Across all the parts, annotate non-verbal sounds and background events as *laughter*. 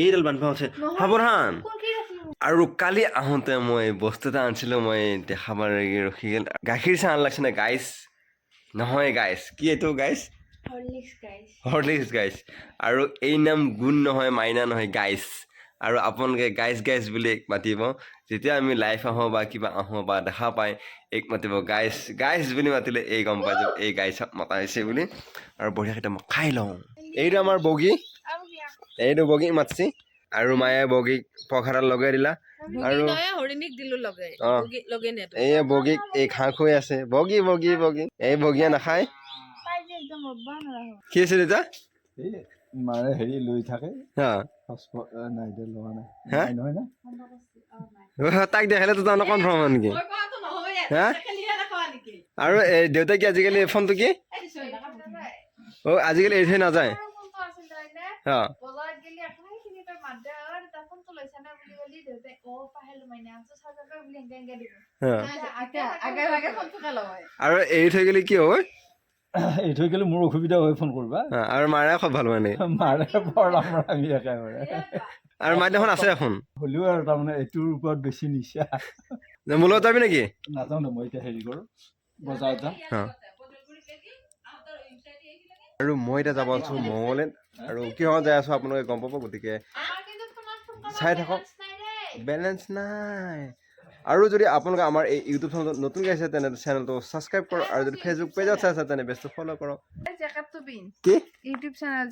এইডাল বান্ধ আছে। সাৱধান আৰু কালি আহোঁতে মই বস্তু এটা আনিছিলোঁ মই দেখাব ৰখি গ'ল। গাখীৰ চাহ আনলাগছে নে গাইছ? নহয় গাইছ কি এইটো গাইছ? হৰলিক্স গাইছ। আৰু এই নাম গুণ নহয় মাইনা নহয় গাইছ। আৰু আপোনালোকে গাইছ গাইছ বুলি মাতিব। যেতিয়া আমি লাইভ আহোঁ বা কিবা আহোঁ বা দেখা পায় এইক মাতিব গাইছ গাইছ বুলি মাতিলে এই গম পাই যাব এই গাইছক মতা হৈছে বুলি। আৰু বঢ়িয়াকৈ মই খাই লওঁ। এইটো আমাৰ বগী। এইটো বগী মাতছি আৰু মায়ে বগীক পঘাৰত লগাই দিলা। আৰু অ। এই বগীক এই ঘাঁহ খুৱাই আছে। বগী বগী বগী। এই বগীয়ে নাখায়। কি আছে দেউতা এই মাৰে হেৰি লৈ থাকে। হা। হস্প- এ, নাই দে লোৱা নাই। হা? নাই নহয় না? অ, তাক দেখালে তো তাৰমানে কনফাৰ্ম হয় নেকি? হা? আৰু এই দেউতাই কি? আজিকালি ফোনটো কি অ আজিকালি এৰি থৈ নাযায়। অ আৰু এৰি থৈ গ'লে কি হয়? *laughs* এই থৈ গ'লে মোৰ অসুবিধা হয় ফোন কৰিবা। আৰু মাৰে খুব ভালো মানে। *laughs* মাৰে বৰ আমি একেবাৰে *laughs* আৰু মাৰ দেখোন আছে এখন হ'লেও আৰু তাৰমানে এইটোৰ ওপৰত বেছি নিচা। মোৰ লগত যাবি নেকি? নাজানো মই এতিয়া হেৰি কৰোঁ বজাৰত যাম। আৰু মই এতিয়া যাব আছোঁ মঙলেত আৰু কিহত যাই আছোঁ আপোনালোকে গম পাব গতিকে চাই থাকক। বেলেঞ্চ নাই। আৰু যদি আপোনালোকে আমাৰ এই ইউটিউব চেনেলটো নতুনকৈ আহিছে তেনে চেনেলটো ছাবস্ক্ৰাইব কৰক আৰু যদি ফেচবুক পেজত চাই আছে তেনে পেজটো ফ'ল' কৰক। কি? ইউটিউব চেনেল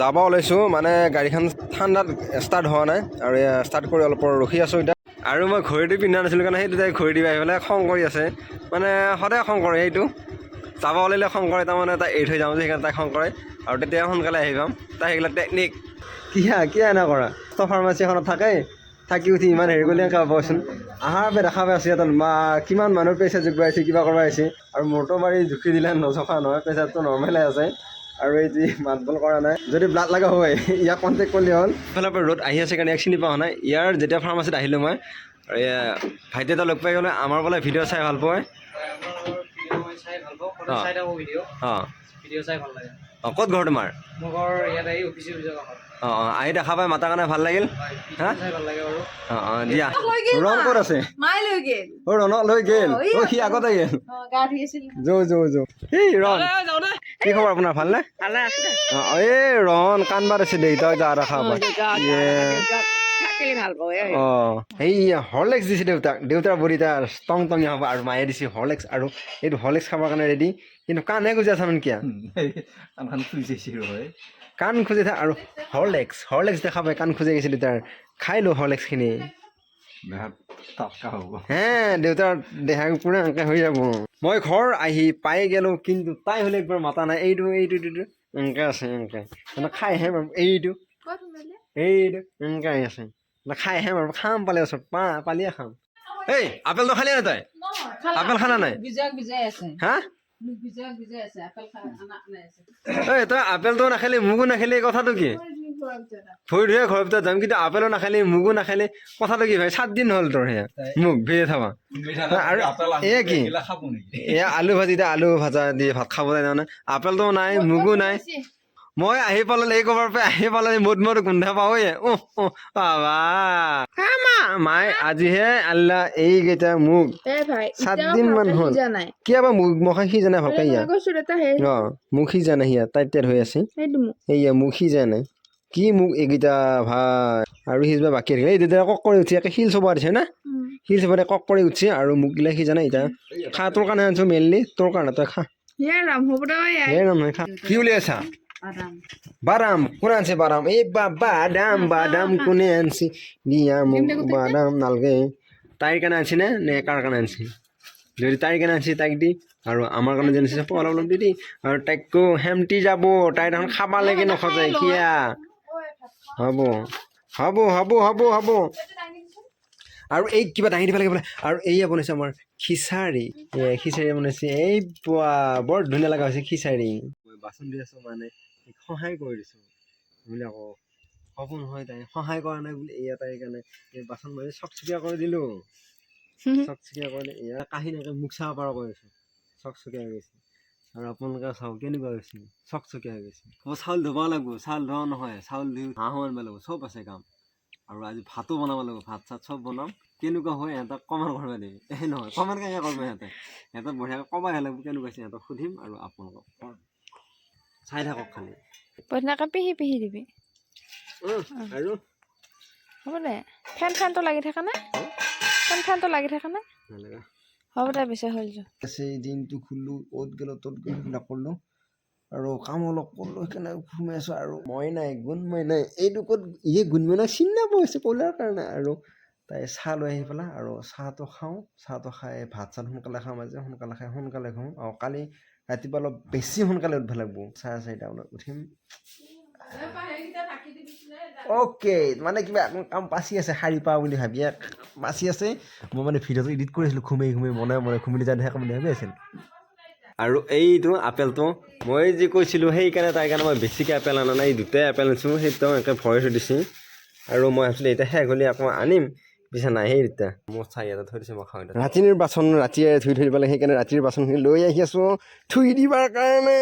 যাব ওলাইছোঁ মানে গাড়ীখন ঠাণ্ডাত ষ্টাৰ্ট হোৱা নাই আৰু ষ্টাৰ্ট কৰি অলপ ৰখি আছোঁ এতিয়া। আৰু মই ঘড়ীটো পিন্ধা নাছিলোঁ কাৰণে সেইটো তাই ঘড়ী দিব আহি পেলাই খং কৰি আছে। মানে সদায় খং কৰে সেইটো যাব ওলালে খং কৰে তাৰমানে তাই এৰি থৈ যাওঁ যে সেইকাৰণে তাই খং কৰে। আৰু তেতিয়া সোনকালে আহি পাম। তাই সেইবিলাক টেকনিক কিয়া কিয়া এনে কৰা? তো ফাৰ্মাচী এখনত থাকে থাকি উঠি ইমান হেৰি কৰিলে পাবচোন আহাৰ বে দেখা পাই আছোঁ ইয়াত মা কিমান মানুহৰ প্ৰেচাৰ জোখবাই কিবা কৰিব আহিছে। আৰু মোৰতো মাৰি জুখি দিলে নজখা নহয় প্ৰেচাৰটো নৰ্মেলে আছে। আৰু এই যি মাতবোল কৰা নাই যদি ব্লাড লগা হয় *laughs* ইয়াক কণ্টেক্ট কৰিলে হ'ল। ইফালৰ পৰা ৰ'দ আহি আছে কাৰণে ইয়াক চিনি পোৱা নাই। ইয়াৰ যেতিয়া ফাৰ্মাচীত আহিলোঁ মই ভাইটি এটা লগ পাই গ'লে আমাৰ বোলে ভিডিঅ' চাই ভালো পায়। অঁ। ভিডিঅ' চাই ভালো লাগে। অঁ ক'ত ঘৰ তোমাৰ? অঁ অঁ আহি দেখা পাই মাতাৰ কাৰণে ভালো লাগিল। হা? অঁ অঁ দিয়া। ৰং ৰণ ক'ত আছে? মাই অ' ৰণক লৈ গেল। অ' সি আগতে গেল। গা ধুই আছিল। যৌ যৌ যৌ। এই ৰণ কি খবৰ আপোনাৰ ভালনে? অঁ এই ৰণ কাণবাৰ আছে তই যা দেখা পাই ইয়ে থাকিলে ভাল পাওঁ এই অঁ এই হৰলেক্স দিছে দেউতাক দেউতাৰ বডি তাৰ টং টঙীয়া হ'ব আৰু মায়ে দিছে হৰলেক্স আৰু এইটো হৰলেক্স খাবৰ কাৰণে ৰেডি কিন্তু কাণহে খুজি আছা কিয়া? চাইছে হয়। কাণ খুজি থাক আৰু হৰলেক্স হৰলেক্স দেখা পাই কাণ খুজি গৈছে দেউতাৰ। খাই লো হৰলেক্সখিনি হে দেউতাৰ দেহা পুৰা এনেকৈ হৈ যাব। মই ঘৰ আহি পাই গ'লোঁ কিন্তু তাই হ'লে একবাৰ মাতা নাই এইটো এইটো এইটো এনেকৈ আছে এনেকৈ। মানে খাইহে বাৰু এইটো। এইটো এনেকৈ আছে। মানে খাইহে বাৰু খাম পালে ওচৰত পা পালিয়ে খাম। এই আপেলটো খালি নাই তই? আপেল খানা নাই? হা? আপেল এই তই আপেলটো নাখালি মোকো নাখালি কথাটো কি? ভৰি ধুয়ে ঘৰৰ ভিতৰত যাম কিন্তু আপেলো নাখালি মোকো নাখালি কথাটো কি ভাই সাত দিন হ'ল তোৰ সেয়া। মোক ভিজে থাকা আৰু এয়া কি? খাব নেকি? এয়া আলু ভাজি এতিয়া আলু ভাজা দি ভাত খাব যায় তাৰমানে আপেলটো নাই মোকো নাই। মই আহি পালে এই ক'বাৰ পৰা আহি পালে মুদ মুদ গোন্ধ উহ বাবা। মাই আজিহে আল্লাহ এইকেইটা মোক এ ভাই সাত দিন মান হ'ল। সিজা নাই। কিয়াবা মোক মখা সিজা নাই ভালকে ইয়া সেই অ মোক নাই সিয়া টাইট টাইট হৈ আছে। এইয়া মোক। সিজা নাই। কি মোক এইকেইটা ভাই? আৰু সিজবা বাকী এই দেউতাই কক কৰি উঠি একে শিল চবা দিছে না? শিল চবাতে কক কৰি উঠছে আৰু মোক গিলা সিজা নাই এতিয়া। খা তোৰ কাৰণে আনিছো মেইনলি তোৰ কাৰণে তই খা। ইয়া ৰাম হ'ব দে নহয় খা কি আৰাম বাদাম। কোনে আনছে বাদাম? এই বা বাদাম বাদাম কোনে আনছে? দিয়া মোক বাদাম নালগে। তাইৰ কাৰণে আনছি নে? নে কাৰ কাৰণে আনছি? যদি তাইৰ কাৰণে আনছি তাইক দি। আৰু আমাৰ কাৰণে যে আনছি অলপ অলপ দি দি আৰু তাইকো হেমটি যাব। তাই দেখোন খাবা লাগে নখজে কিয়া হ'ব হ'ব হ'ব হ'ব হ'ব। আৰু এই কিবা দাঙি দিব লাগে বোলে। আৰু এইয়া বনাইছে আমাৰ খিচাৰি। এ খিচাৰি বনাইছে। এই পোৱা বৰ ধুনীয়া লগা হৈছে খিচাৰি। মই বাচন দি আছোঁ মানে। সহায় কৰি দিছোঁ বোলে আকৌ হ'ব নহয় তাই সহায় কৰা নাই বুলি এয়া তাইৰ কাৰণে এই বাচন মাৰি চকচকীয়া কৰি দিলোঁ। চকচকীয়া কৰি দি এয়া কাহি নাকে মুখ চাব পৰা কৰি আছোঁ চকচকীয়া হৈ গৈছে। আৰু আপোনালোকে চাওক কেনেকুৱা হৈছে? চকচকীয়া হৈ গৈছে। আকৌ চাউল ধুব লাগিব চাউল ধোৱা নহয় চাউল ধুই হাঁহ আনিব লাগিব চব আছে কাম। আৰু আজি ভাতো বনাব লাগিব ভাত চাত চব বনাম। কেনেকুৱা হয় সিহঁতক কমেণ্ট কৰিব দেই। এই নহয় কমেণ্ট কেনেকৈ কৰিব সিহঁতে? সিহঁতক বঢ়িয়াকৈ ক'বহে লাগিব কেনেকুৱা হৈছে সিহঁতক সুধিম আৰু আপোনালোকক চাই থাকক খালি। পদিনাকে পিহি পিহি দিবি। আৰু? হ'ব দে। ফেন ফেনটো লাগি থাকে নে? ফেন ফেনটো লাগি থাকে নে? হ'ব দে পিছে হৈ যোৱা আছে দিনটো খুলিলোঁ অ'ত গ'লোঁ ত'ত গ'লোঁ সেইবিলাক কৰিলোঁ আৰু কাম অলপ কৰিলোঁ সেইকাৰণে সোমাই আছোঁ আৰু। মই নাই গুণ মই নাই। এইটো ক'ত ইয়ে গুণ মই নাই চিনি নাপাওঁ হৈছে ক'লাৰ কাৰণে। আৰু তাই চাহ লৈ আহি পেলাই আৰু চাহটো খাওঁ চাহটো খাই ভাত চাত সোনকালে খাওঁ মাজে সোনকালে খাই সোনকালে খাওঁ আৰু কালি ৰাতিপুৱা অলপ বেছি সোনকালে উঠিব লাগিব। চাৰে চাৰিটা মানত উঠিম। অ'কে মানে কিবা কাম বাচি আছে, শাৰী পাওঁ বুলি ভাবি বাচি আছে। মই মানে ভিডিঅ'টো এডিট কৰিছিলোঁ ঘুমাই ঘুমাই বনাই বনাই ঘুমলি যায় দেখা বুলি ভাবি আছিল। আৰু এইটো আপেলটো, মই যি কৈছিলোঁ, সেইকাৰণে তাইৰ কাৰণে মই বেছিকৈ আপেল অনা নাই, দুটাই আপেল আনিছোঁ, সেইটো একে ভৰাই থৈ দিছে। আৰু মই ভাবিছিলোঁ, এতিয়া শেষ হ'লে আকৌ আনিম। পিছে নাই সেই দুটা। মোৰ চাই এটা থৈ দিছে মই খাওঁ ৰাতিৰ বাচন ৰাতিয়ে ধুই থৈ দিব লাগে সেইকাৰণে ৰাতিৰ বাচনখিনি লৈ আহি আছোঁ। ধুই দিবাৰ কাৰণে।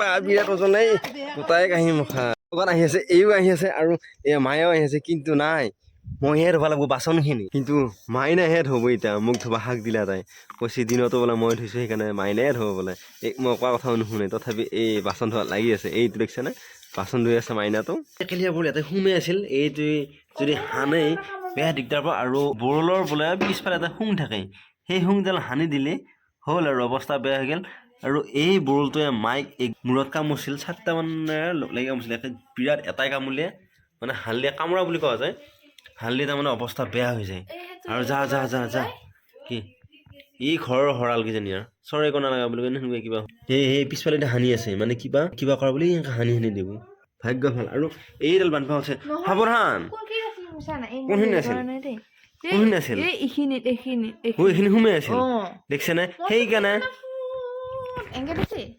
বা বিৰাট ওজন এই গোটাই কাঁহী মুখা। লগত আহি আছে এইও আহি আছে আৰু এই মায়েও আহি আছে কিন্তু নাই। মইহে ধুব লাগিব বাচনখিনি। কিন্তু মাইনাহে ধুব এতিয়া মোক ধুবা শাক দিলা তাই। কৈছে দিনতো বোলে মই ধুইছোঁ সেইকাৰণে মাইনাহে ধুব বোলে। এই মই কোৱা কথাও নুশুনে তথাপি এই বাচন ধোৱা লাগি আছে। এইটো দেখিছেনে? বাচন ধুই আছে মাইনাটো। কেলিয়া বোলে ইয়াতে সোমাই আছিল। এইটো যদি সানে বেয়া দিগদাৰ পাওঁ আৰু বৰলৰ বোলে পিছফালে এটা শুং থাকে। সেই শুংডাল সানি দিলে হ'ল আৰু অৱস্থা বেয়া হৈ গ'ল। আৰু এই বৰলটোৱে মাইক এক মূৰত কামুৰিছিল চাৰিটামান লাগি কামুৰিছিল একে বিৰাট এটাই কামুৰিলে মানে হালধিয়ে কামোৰা বুলি কোৱা যায়। হালধি তাৰমানে অৱস্থা বেয়া হৈ যায়। আৰু যা যা যা যা। কি? ই ঘৰৰ হৰাল কিজানি আৰু। চৰাই কণা লগা বুলি কয় সেনেকুৱা কিবা। সেই সেই পিছফালে এতিয়া হানি আছে। মানে কিবা কিবা কৰা বুলি হানি হানি দিব। ভাগ্য ভালো। আৰু এইডাল বান্ধ আছে সাৱধান! কোনখিনি আছিল? আছিল? এই এইখিনিত এইখিনিত এইখিনি সোমাই আছিল। দেখিছেনে? সেইকাৰণে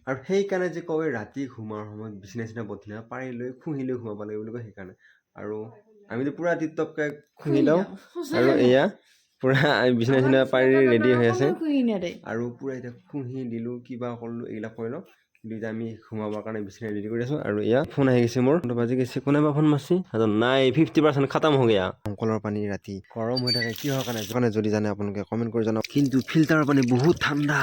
আৰু সেইকাৰণে যে কয় ৰাতি ঘুমাৰ সময়ত বিচনা চিনা বদলিনা পাৰি লৈ খুহি লৈ ঘুমাব লাগে বুলি কয় সেইকাৰণে আৰু আমিতো পূৰা টিপটপকৈ খুহি লওঁ। আৰু এয়া পূৰা বিচনা চিনা পাৰি ৰেডি হৈ আছে। আৰু পূৰা এতিয়া খুহি দিলোঁ কিবা কৰিলোঁ এইবিলাক কৰি লওঁ। এতিয়া আমি ঘুমাবৰ কাৰণে বিচনা ৰেডি কৰি আছোঁ আৰু এয়া ফোন আহি গৈছে মোৰ। বাজি গৈছে, কোনে বা ফোন মাৰিছে? নাই ফিফটি পাৰ্চেণ্ট খাতাম হৈ গয়া অংকলৰ পানী ৰাতি গৰম হৈ থাকে, কিহৰ কাৰণে? কাৰণে যদি জানে, আপোনালোকে কমেণ্ট কৰি জনাওক। কিন্তু ফিল্টাৰৰ পানী বহুত ঠাণ্ডা।